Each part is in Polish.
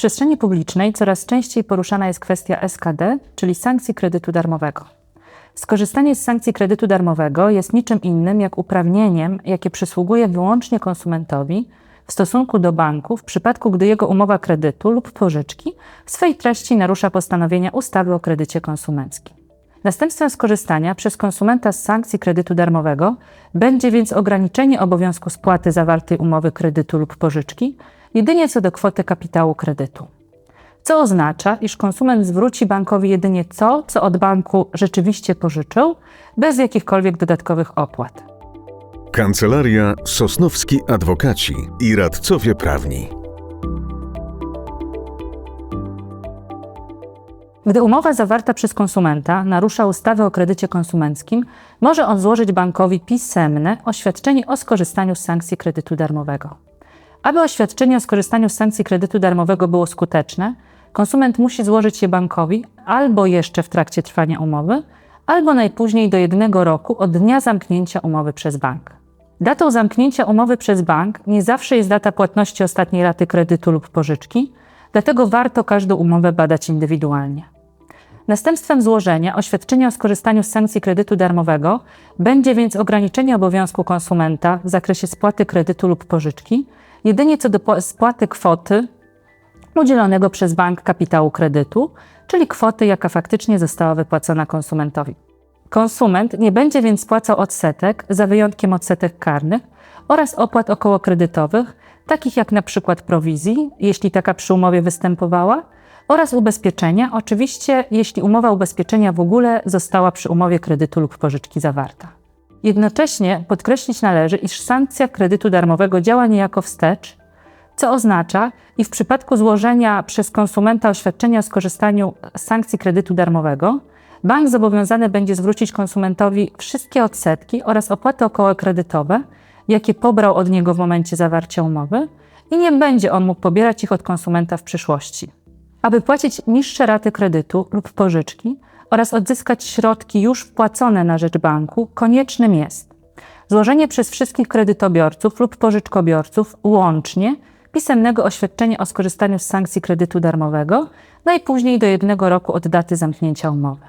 przestrzeni publicznej coraz częściej poruszana jest kwestia SKD, czyli sankcji kredytu darmowego. Skorzystanie z sankcji kredytu darmowego jest niczym innym jak uprawnieniem, jakie przysługuje wyłącznie konsumentowi w stosunku do banku w przypadku, gdy jego umowa kredytu lub pożyczki w swej treści narusza postanowienia ustawy o kredycie konsumenckim. Następstwem skorzystania przez konsumenta z sankcji kredytu darmowego będzie więc ograniczenie obowiązku spłaty zawartej umowy kredytu lub pożyczki jedynie co do kwoty kapitału kredytu. Co oznacza, iż konsument zwróci bankowi jedynie to, co od banku rzeczywiście pożyczył, bez jakichkolwiek dodatkowych opłat. Kancelaria Sosnowski Adwokaci i Radcowie Prawni. Gdy umowa zawarta przez konsumenta narusza ustawę o kredycie konsumenckim, może on złożyć bankowi pisemne oświadczenie o skorzystaniu z sankcji kredytu darmowego. Aby oświadczenie o skorzystaniu z sankcji kredytu darmowego było skuteczne, konsument musi złożyć je bankowi albo jeszcze w trakcie trwania umowy, albo najpóźniej do jednego roku od dnia zamknięcia umowy przez bank. Datą zamknięcia umowy przez bank nie zawsze jest data płatności ostatniej raty kredytu lub pożyczki, dlatego warto każdą umowę badać indywidualnie. Następstwem złożenia oświadczenia o skorzystaniu z sankcji kredytu darmowego będzie więc ograniczenie obowiązku konsumenta w zakresie spłaty kredytu lub pożyczki jedynie co do spłaty kwoty udzielonego przez bank kapitału kredytu, czyli kwoty, jaka faktycznie została wypłacona konsumentowi. Konsument nie będzie więc płacał odsetek, za wyjątkiem odsetek karnych oraz opłat okołokredytowych, takich jak na przykład prowizji, jeśli taka przy umowie występowała, oraz ubezpieczenia, oczywiście jeśli umowa ubezpieczenia w ogóle została przy umowie kredytu lub pożyczki zawarta. Jednocześnie podkreślić należy, iż sankcja kredytu darmowego działa niejako wstecz, co oznacza, iż w przypadku złożenia przez konsumenta oświadczenia o skorzystaniu z sankcji kredytu darmowego, bank zobowiązany będzie zwrócić konsumentowi wszystkie odsetki oraz opłaty okołokredytowe, jakie pobrał od niego w momencie zawarcia umowy i nie będzie on mógł pobierać ich od konsumenta w przyszłości. Aby płacić niższe raty kredytu lub pożyczki oraz odzyskać środki już wpłacone na rzecz banku, koniecznym jest złożenie przez wszystkich kredytobiorców lub pożyczkobiorców łącznie pisemnego oświadczenia o skorzystaniu z sankcji kredytu darmowego najpóźniej do jednego roku od daty zamknięcia umowy.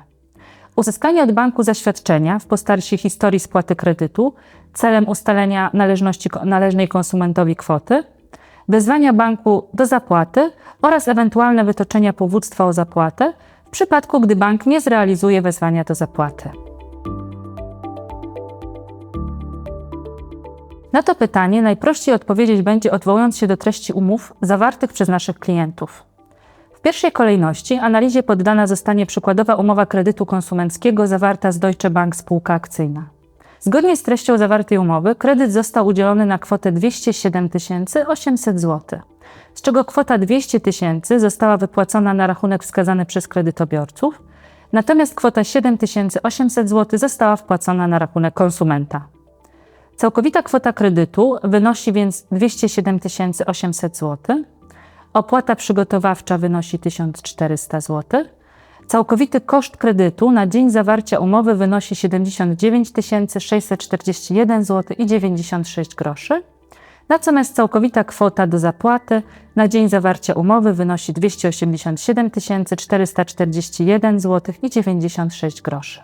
Uzyskanie od banku zaświadczenia w postaci historii spłaty kredytu celem ustalenia należności, należnej konsumentowi kwoty, wezwania banku do zapłaty oraz ewentualne wytoczenia powództwa o zapłatę w przypadku, gdy bank nie zrealizuje wezwania do zapłaty. Na to pytanie najprościej odpowiedzieć będzie odwołując się do treści umów zawartych przez naszych klientów. W pierwszej kolejności analizie poddana zostanie przykładowa umowa kredytu konsumenckiego zawarta z Deutsche Bank spółka akcyjna. Zgodnie z treścią zawartej umowy kredyt został udzielony na kwotę 207 800 zł, z czego kwota 200 tysięcy została wypłacona na rachunek wskazany przez kredytobiorców, natomiast kwota 7800 zł została wpłacona na rachunek konsumenta. Całkowita kwota kredytu wynosi więc 207 800 zł, opłata przygotowawcza wynosi 1400 zł, całkowity koszt kredytu na dzień zawarcia umowy wynosi 79 641 zł i 96 groszy, natomiast całkowita kwota do zapłaty na dzień zawarcia umowy wynosi 287 441 zł i 96 groszy.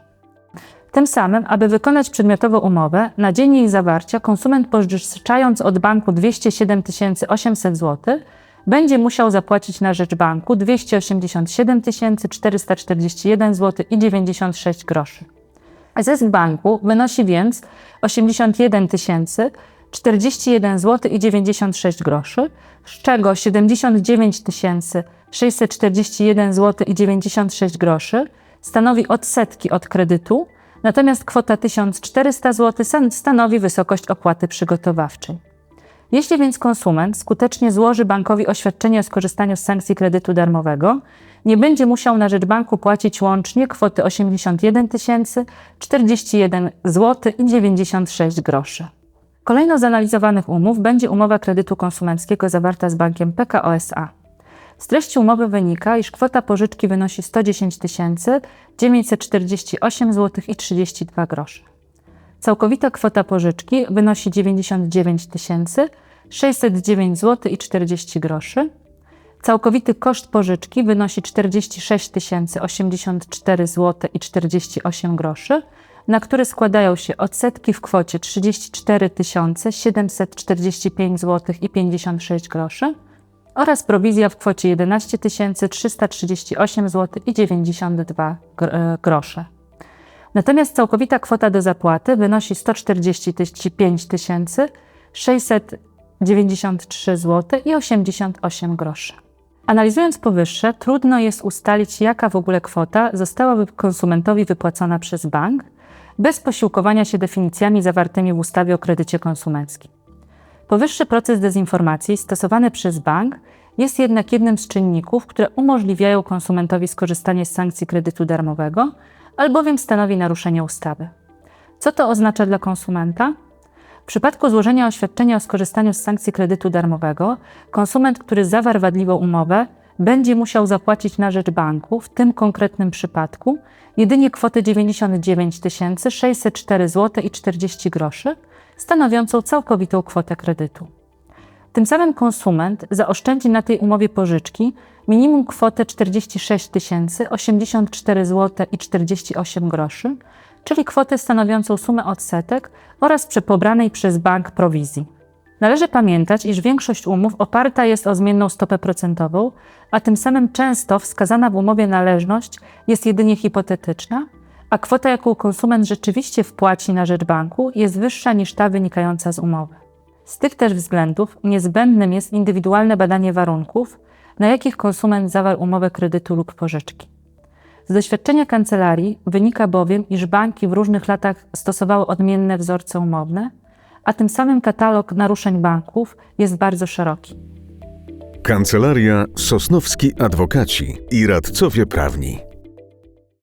Tym samym, aby wykonać przedmiotową umowę, na dzień jej zawarcia konsument pożyczając od banku 207 800 zł będzie musiał zapłacić na rzecz banku 287 441 zł i 96 groszy. Zysk banku wynosi więc 81 041 zł i 96 groszy, z czego 79 641 zł i 96 groszy stanowi odsetki od kredytu, natomiast kwota 1400 zł stanowi wysokość opłaty przygotowawczej. Jeśli więc konsument skutecznie złoży bankowi oświadczenie o skorzystaniu z sankcji kredytu darmowego, nie będzie musiał na rzecz banku płacić łącznie kwoty 81 041 zł i 96 groszy. Kolejną z analizowanych umów będzie umowa kredytu konsumenckiego zawarta z bankiem PKO SA. Z treści umowy wynika, iż kwota pożyczki wynosi 110 948 zł i 32 grosze. Całkowita kwota pożyczki wynosi 99 609 zł i 40 groszy. Całkowity koszt pożyczki wynosi 46 084 zł i 48 groszy, na które składają się odsetki w kwocie 34 745 zł i 56 groszy oraz prowizja w kwocie 11 338 zł i 92 gr- e, grosze. Natomiast całkowita kwota do zapłaty wynosi 145 693 zł i 88 groszy. Analizując powyższe, trudno jest ustalić, jaka w ogóle kwota zostałaby konsumentowi wypłacona przez bank, bez posiłkowania się definicjami zawartymi w ustawie o kredycie konsumenckim. Powyższy proces dezinformacji stosowany przez bank jest jednak jednym z czynników, które umożliwiają konsumentowi skorzystanie z sankcji kredytu darmowego, albowiem stanowi naruszenie ustawy. Co to oznacza dla konsumenta? W przypadku złożenia oświadczenia o skorzystaniu z sankcji kredytu darmowego, konsument, który zawarł wadliwą umowę, będzie musiał zapłacić na rzecz banku, w tym konkretnym przypadku, jedynie kwotę 99 604 zł i 40 groszy, stanowiącą całkowitą kwotę kredytu. Tym samym konsument zaoszczędzi na tej umowie pożyczki minimum kwotę 46 084 zł i 48 groszy, czyli kwotę stanowiącą sumę odsetek oraz przepobranej przez bank prowizji. Należy pamiętać, iż większość umów oparta jest o zmienną stopę procentową, a tym samym często wskazana w umowie należność jest jedynie hipotetyczna, a kwota, jaką konsument rzeczywiście wpłaci na rzecz banku, jest wyższa niż ta wynikająca z umowy. Z tych też względów niezbędnym jest indywidualne badanie warunków, na jakich konsument zawarł umowę kredytu lub pożyczki. Z doświadczenia kancelarii wynika bowiem, iż banki w różnych latach stosowały odmienne wzorce umowne, a tym samym katalog naruszeń banków jest bardzo szeroki. Kancelaria Sosnowski Adwokaci i Radcowie Prawni.